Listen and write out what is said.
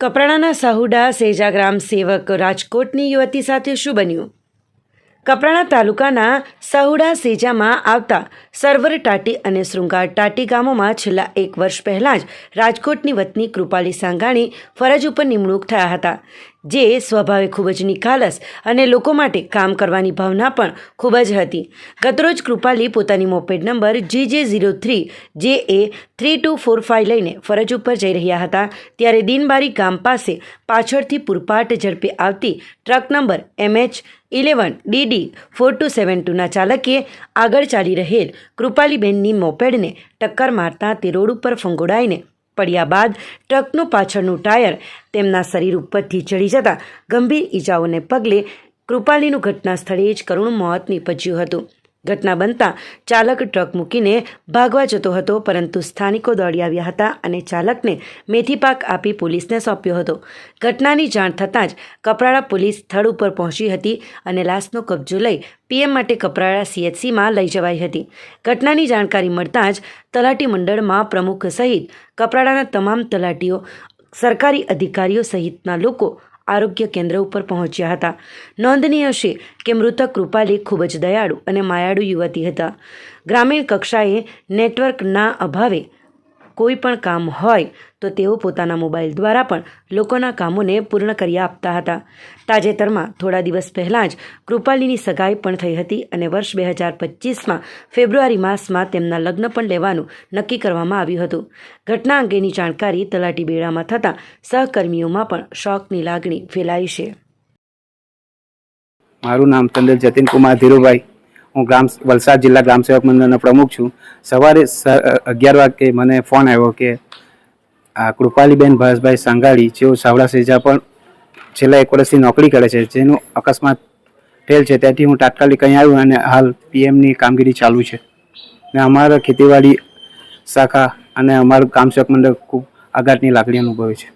કપરાણાના સાહુડા સેજા ગ્રામ સેવક રાજકોટની યુવતી સાથે શું બન્યું? કપરાણા તાલુકાના સાહુડા સેજામાં આવતા સરવર ટાટી અને શૃંગાર ટાટી ગામોમાં છેલ્લા એક વર્ષ પહેલાં જ રાજકોટની વતની કૃપાલી સાંગાણી ફરજ ઉપર નિમણૂક થયા હતા. જે સ્વભાવે ખૂબ જ નિખાલસ અને લોકો માટે કામ કરવાની ભાવના પણ ખૂબ જ હતી. ગતરોજ કૃપાલી પોતાની મોપેડ નંબર જી જે ઝીરો થ્રી જે A three two four five લઈને ફરજ ઉપર જઈ રહ્યા હતા. ત્યારે દિનબારી ગામ પાસે પાછળથી પૂરપાટ ઝડપે આવતી truck number MH eleven DD four two seven ટુના ચાલકે આગળ ચાલી રહેલ કૃપાલીબેનની મોપેડને ટક્કર મારતા તે રોડ ઉપર ફંગોડાઈને પડ્યા બાદ ટ્રકનું પાછળનું ટાયર તેમના શરીર ઉપરથી ચડી જતાં ગંભીર ઈજાઓને પગલે કૃપાલીનું ઘટના સ્થળે જ કરુણ મોત નીપજ્યું હતું. ઘટના બનતા ચાલક ટ્રક મૂકીને ભાગવા જતો હતો, પરંતુ સ્થાનિકો દોડી આવ્યા હતા અને ચાલકને મેથી પાક આપી પોલીસને સોંપ્યો હતો. ઘટનાની જાણ થતાં જ કપરાડા પોલીસ સ્થળ ઉપર પહોંચી હતી અને લાશનો કબજો લઈ પીએમ માટે કપરાડા સીએચસીમાં લઈ જવાઈ હતી. ઘટનાની જાણકારી મળતાં જ તલાટી મંડળમાં પ્રમુખ સહિત કપરાડાના તમામ તલાટીઓ, સરકારી અધિકારીઓ સહિતના લોકો આરોગ્ય કેન્દ્ર ઉપર પહોંચ્યા હતા. નોંધનીય છે કે મૃતક કૃપાલી ખૂબ જ દયાળુ અને માયાળુ યુવતી હતા. ગ્રામીણ કક્ષાએ નેટવર્કના અભાવે કોઈ પણ કામ હોય તો તેઓ પોતાના મોબાઈલ દ્વારા પણ લોકોના કામોને પૂર્ણ કરી આપતા હતા. તાજેતરમાં થોડા દિવસ પહેલાં જ કૃપાલીની સગાઈ પણ થઈ હતી અને વર્ષ બે હજાર પચીસમાં ફેબ્રુઆરી માસમાં તેમના લગ્ન પણ લેવાનું નક્કી કરવામાં આવ્યું હતું. ઘટના અંગેની જાણકારી તલાટી બેડામાં થતાં સહકર્મીઓમાં પણ શોકની લાગણી ફેલાઈ છે. મારું નામ ચંદ્ર જતીન કુમાર ધીરુભાઈ. હું ગ્રામ વલસાડ જિલ્લા ગ્રામ સેવક મંડળનો પ્રમુખ છું. સવારે અગિયાર વાગે મને ફોન આવ્યો કે, આ કૃપાલીબેન ભાસભાઈ સાંગાળી, જેઓ સાવડા સેજા પણ છેલ્લા એક વર્ષથી નોકરી કરે છે, જેનું અકસ્માત થયેલ છે, ત્યાંથી હું તાત્કાલિક અહીં આવ્યું અને હાલ પીએમની કામગીરી ચાલુ છે. ને અમારા ખેતીવાડી શાખા અને અમારું ગ્રામ સેવક મંડળ ખૂબ આઘાતની લાગણી અનુભવે છે.